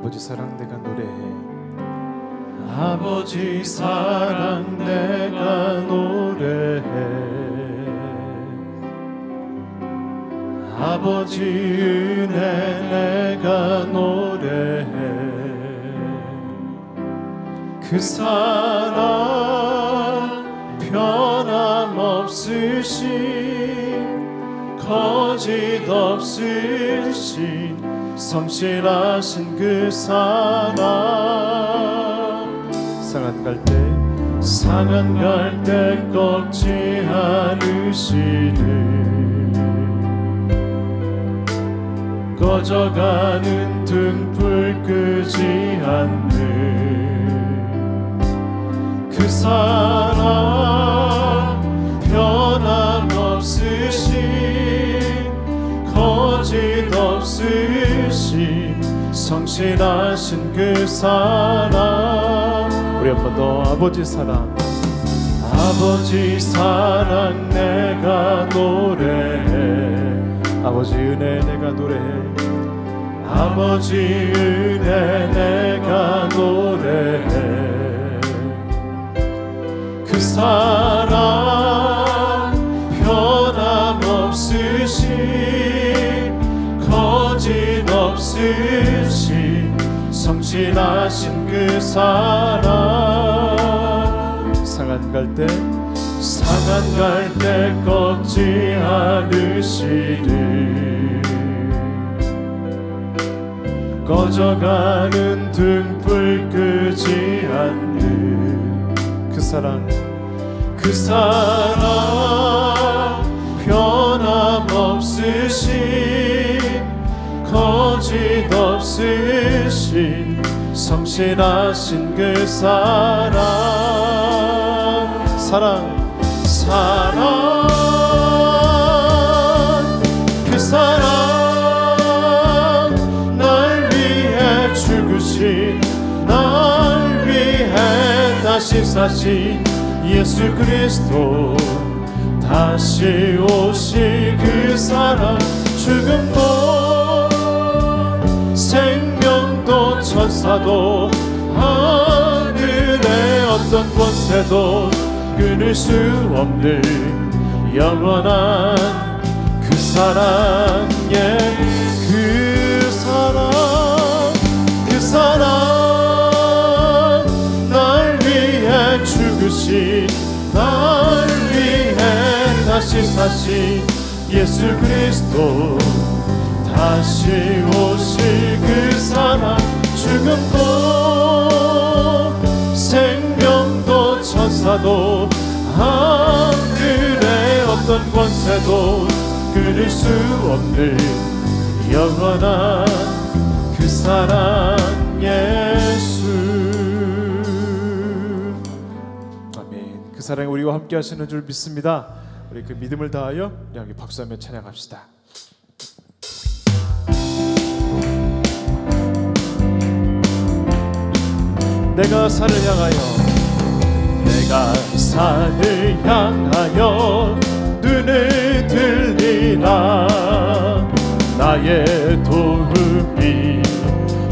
아버지 사랑 내가 노래해. 아버지 사랑 내가 노래해. 아버지 은혜 내가 노래해. 그 사랑 변함없으신 거짓 없으신 성실하신 그 사랑 상한 갈때 상한 갈대 꺾지 않으시는. 꺼져가는 등불 끄지 않는 그 사랑 성실하신 그 사랑 우리 한번더 아버지 사랑. 아버지 사랑 내가 노래해. 아버지 은혜 내가 노래해. 아버지 은혜 내가 노래해. 그 사랑 변함없으신 거짓 없으신 성실하신 그 사랑 상한 갈 때 상한 갈대 꺾지 않으시는 꺼져가는 등불 끄지 않는 그 사랑 그 사랑 변함없으신 거짓 없으신 성실하신 그 사랑. 사랑 사랑. 그 사랑 날 위해 죽으신 날 위해 다시 사신 예수 그리스도. 다시 오실 그 사랑 죽음도 천사도 하늘의 어떤 권세도 끊을 수 없는 영원한 그 사랑의 그 사랑 그 사랑. 날 위해 죽으신 날 위해 다시 사신 예수 그리스도. 다시 오실 그 사랑 천사도 하늘의 어떤 권세도 끊을 수 없는 영원한 그 사랑 예수. 아멘. 그 사랑이 우리와 함께 하시는 줄 믿습니다. 우리 그 믿음을 다하여 우리 함께 박수하며 찬양합시다. 내가 산을 향하여 내가 산을 향하여 눈을 들리라. 나의 도움이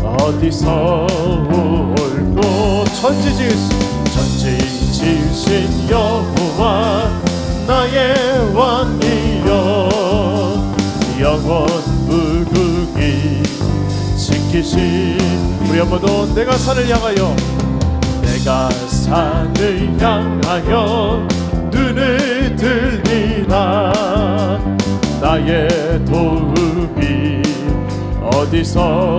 어디서 올고 천지 지으신 전지 지으신 여호와 나의 왕이여. 영원 무국이 지키신 우리 한번더 내가 산을 향하여 내가 산을 향하여 눈을 들리라. 나의 도움이 어디서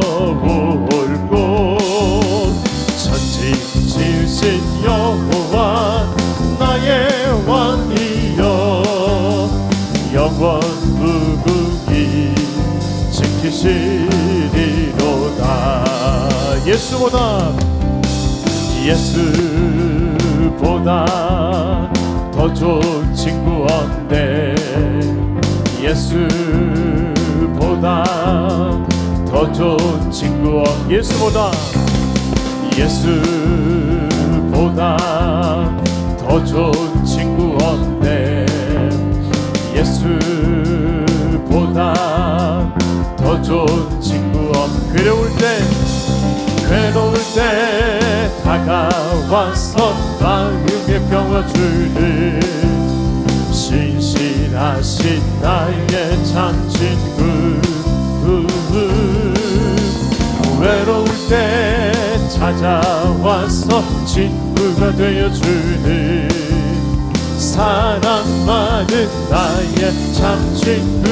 올고 천지 지으신 여호와 나의 왕이여. 영원 무국이 지키시리로다. 예수보다 예수보다 더 좋은 친구 없네. 예수보다 더 좋은 친구 없 예수보다 예수보다 더 좋은 친구 없네. 예수보다 더 좋은 친구 없 괴로울 때 찾아와서 마음의 평화 주는 신실하신 나의 참 친구 외로울 때 찾아와서 친구가 되어주는 사랑 많은 나의 참 친구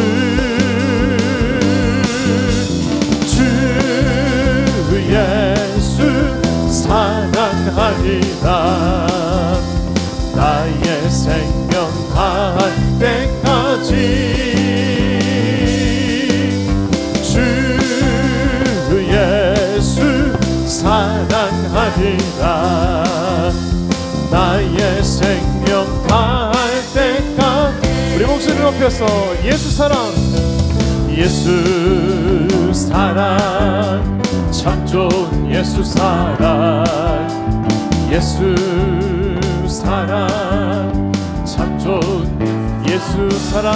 주 예수 사랑 하리라. 나의 생명 다할 때까지. 주 예수 사랑하리라. 나의 생명 다할 때까지. 우리 목소리 높여서 예수 사랑 예수 사랑 참 좋은 예수 사랑. 예수 사랑. 참 좋은 예수 사랑.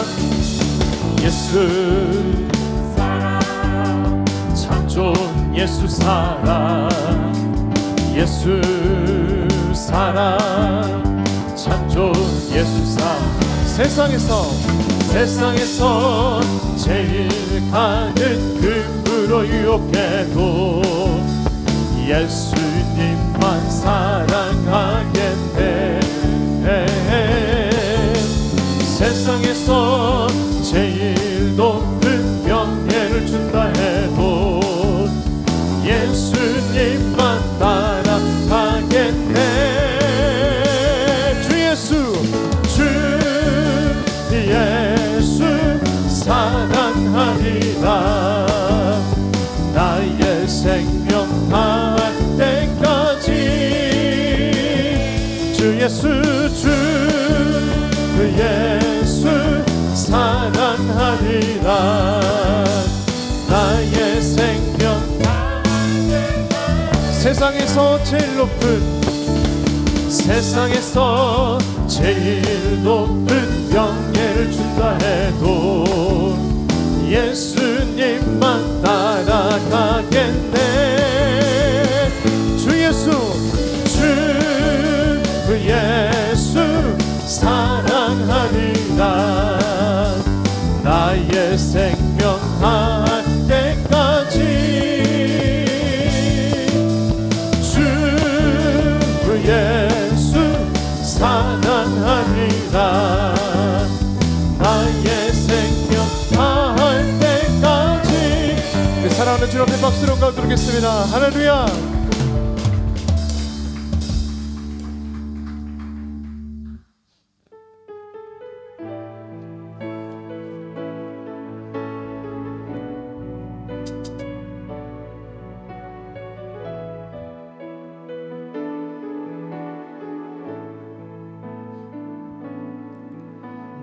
예수 사랑. 참 좋은 예수 사랑. 예수 사랑. 참 좋은 예수 사랑. 세상에서 세상에서 제일 가는 금으로 유혹해도 예수님만 사랑하겠네 세상에서 제일 높은 명예를 준다 예수 주 예수 사랑하리라. 나의 생명. 세상에서 제일 높은 세상에서 제일 높은 명예 박수로 가드리겠습니다. 할렐루야.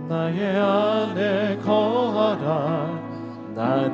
나의 안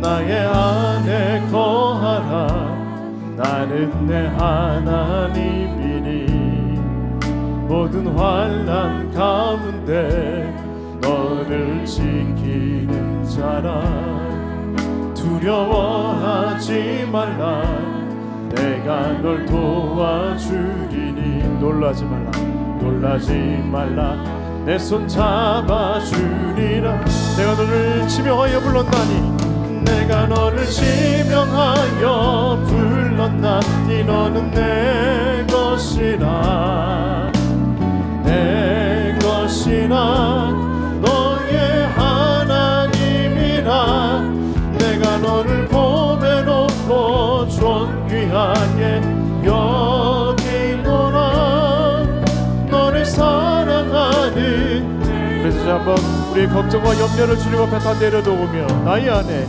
나의 안에 거하라. 나는 내 하나님이니. 모든 환란 가운데 너를 지키는 자라. 두려워하지 말라. 내가 널 도와주리니. 놀라지 말라. 놀라지 말라. 내 손 잡아주리라. 내가 너를 지명하여 불렀나니 내가 너를 지명하여 불렀나니 너는 내 것이라. 내 것이라. 너의 하나님이라. 내가 너를 보배롭고 존귀하게 여기노라. 너를 사랑하는 그래서 한번 우리 걱정과 염려를 주님 앞에 다 내려놓으며 나의 안에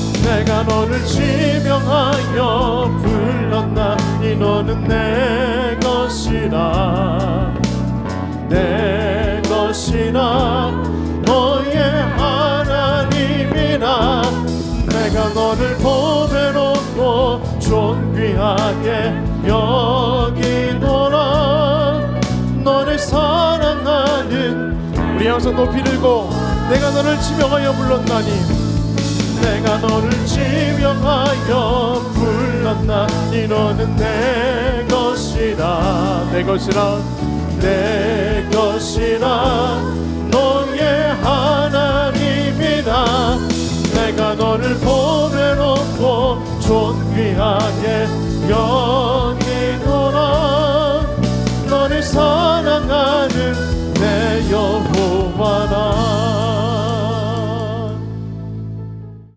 내가 너를 지명하여 불렀나니 너는 내 것이라. 내 것이라. 너의 하나님이라. 내가 너를 보배롭고 존귀하게 여기노라. 너를 사랑하는 우리 양손 높이 들고 내가 너를 지명하여 불렀나니 내가 너를 지명하여 불렀나니 너는 내 것이라. 내 것이라. 내 것이라. 너의 하나님이다 내가 너를 보내놓고 존귀하게 여